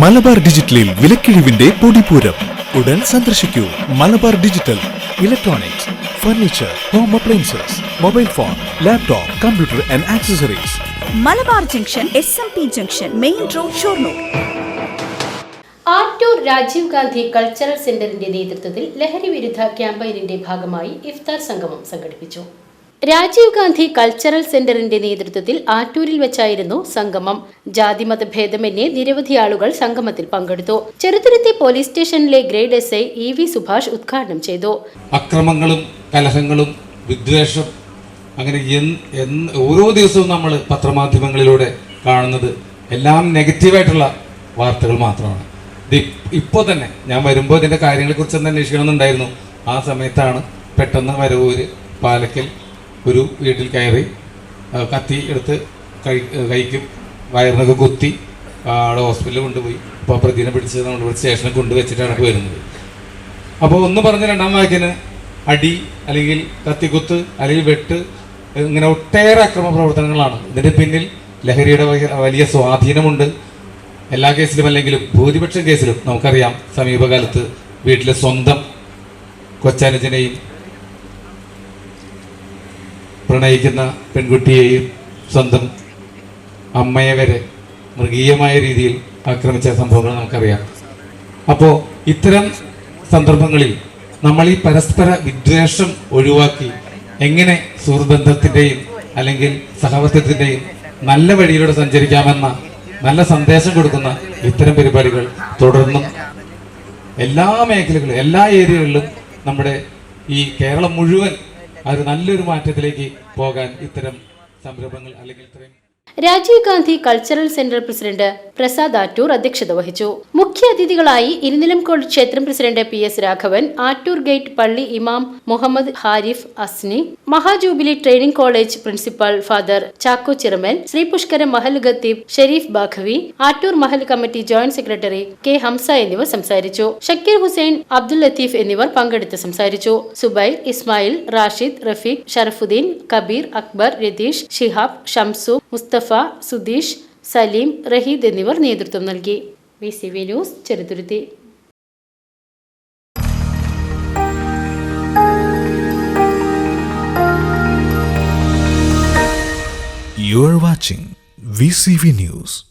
മലബാർ ഡിജിറ്റലിൽ വിലക്കിഴിവിന്റെ പൊടിപൂരം. ഉടൻ സന്ദർശിക്കൂ. Malabar digital electronics furniture home appliances mobile phone laptop computer and accessories Malabar junction S M P junction main road Shoranur. Attoor Rajiv Gandhi cultural സെന്ററിന്റെ നേതൃത്വത്തിൽ ലഹരി വിരുദ്ധ ക്യാമ്പയിനിന്റെ ഭാഗമായി ഇഫ്താർ സംഗമം സംഘടിപ്പിച്ചു. രാജീവ് ഗാന്ധി കൾച്ചറൽ സെന്ററിന്റെ നേതൃത്വത്തിൽ ആറ്റൂരിൽ വെച്ചായിരുന്നു സംഗമം. ജാതിമത ഭേദമന്യേ നിരവധി ആളുകൾ സംഗമത്തിൽ പങ്കെടുത്തു. ചെറുതുരുത്തി പോലീസ് സ്റ്റേഷനിലെ grade S I E V Subhash ഉദ്ഘാടനം ചെയ്തു. അക്രമങ്ങളും കലഹങ്ങളും വിദ്വേഷം അങ്ങനെ ഓരോ ദിവസവും നമ്മൾ പത്രമാധ്യമങ്ങളിലൂടെ കാണുന്നത് എല്ലാം നെഗറ്റീവായിട്ടുള്ള വാർത്തകൾ മാത്രമാണ്. ഇത് ഇപ്പോൾ തന്നെ ഞാൻ വരുമ്പോൾ ഇതിന്റെ കാര്യങ്ങളെക്കുറിച്ച് ഒന്ന് അന്വേഷിക്കണമെന്നുണ്ടായിരുന്നു. ആ സമയത്താണ് പെട്ടെന്ന് വരവൂര് പാലക്കൽ ഒരു വീട്ടിൽ കയറി കത്തി എടുത്ത് കൈ കൈക്കും വയറിനൊക്കെ കുത്തി അവിടെ ഹോസ്പിറ്റലിൽ കൊണ്ടുപോയി. അപ്പോൾ പ്രതിനെ പിടിച്ച് നമ്മൾ സ്റ്റേഷനിൽ കൊണ്ടുവച്ചിട്ടാണ് വരുന്നത്. അപ്പോൾ ഒന്ന് പറഞ്ഞ രണ്ടാം വാക്കിന് അടി അല്ലെങ്കിൽ കത്തിക്കുത്ത് അല്ലെങ്കിൽ വെട്ട് ഇങ്ങനെ ഒട്ടേറെ അക്രമ പ്രവർത്തനങ്ങളാണ്. ഇതിന്റെ പിന്നിൽ ലഹരിയുടെ വലിയ സ്വാധീനമുണ്ട്. എല്ലാ കേസിലും അല്ലെങ്കിലും ഭൂരിപക്ഷം കേസിലും നമുക്കറിയാം സമീപകാലത്ത് വീട്ടിലെ സ്വന്തം കൊച്ചാനുജനെയും പ്രണയിക്കുന്ന പെൺകുട്ടിയെയും സ്വന്തം അമ്മയെ വരെ മൃഗീയമായ രീതിയിൽ ആക്രമിച്ച സംഭവങ്ങൾ നമുക്കറിയാം. അപ്പോൾ ഇത്തരം സന്ദർഭങ്ങളിൽ നമ്മൾ ഈ പരസ്പര വിദ്വേഷം ഒഴിവാക്കി എങ്ങനെ സുഹൃബന്ധത്തിന്റെയും അല്ലെങ്കിൽ സഹവർത്തിത്വത്തിന്റെയും നല്ല വഴിയിലൂടെ സഞ്ചരിക്കാമെന്ന നല്ല സന്ദേശം കൊടുക്കുന്ന ഇത്തരം പരിപാടികൾ തുടർന്നും എല്ലാ മേഖലകളിലും എല്ലാ ഏരിയകളിലും നമ്മുടെ ഈ കേരളം മുഴുവൻ ഒരു നല്ലൊരു മാറ്റത്തിലേക്ക് പോകാൻ ഇത്തരം സംരംഭങ്ങൾ അല്ലെങ്കിൽ ഇത്രയും Rajiv Gandhi cultural centre president Prasad Attoor അധ്യക്ഷത വഹിച്ചു. മുഖ്യ അതിഥികളായി ഇരുനിലംകോൾ ക്ഷേത്രം president P S Raghavan Attoor gate പള്ളി ഇമാം Muhammad Harif Asni Mahajubilee training college principal father Chacko Chiramal Shri Pushkara Mahal ഖത്തീബ് Sharif Baqavi Attoor Mahal committee joint secretary K Hamsa എന്നിവർ സംസാരിച്ചു. ഷക്കീർ ഹുസൈൻ അബ്ദുൽ ലത്തീഫ് എന്നിവർ പങ്കെടുത്ത് സംസാരിച്ചു. സുബൈൽ ഇസ്മായിൽ റാഷിദ് റഫീഖ് ഷറഫുദ്ദീൻ കബീർ അക്ബർ രതീഷ് ഷിഹാബ് ഷംസു മുസ്തഫ സുദീഷ് സലീം റഹീദ് എന്നിവർ നേതൃത്വം നൽകി B C V news Cheruthuruthy You are watching VCV News.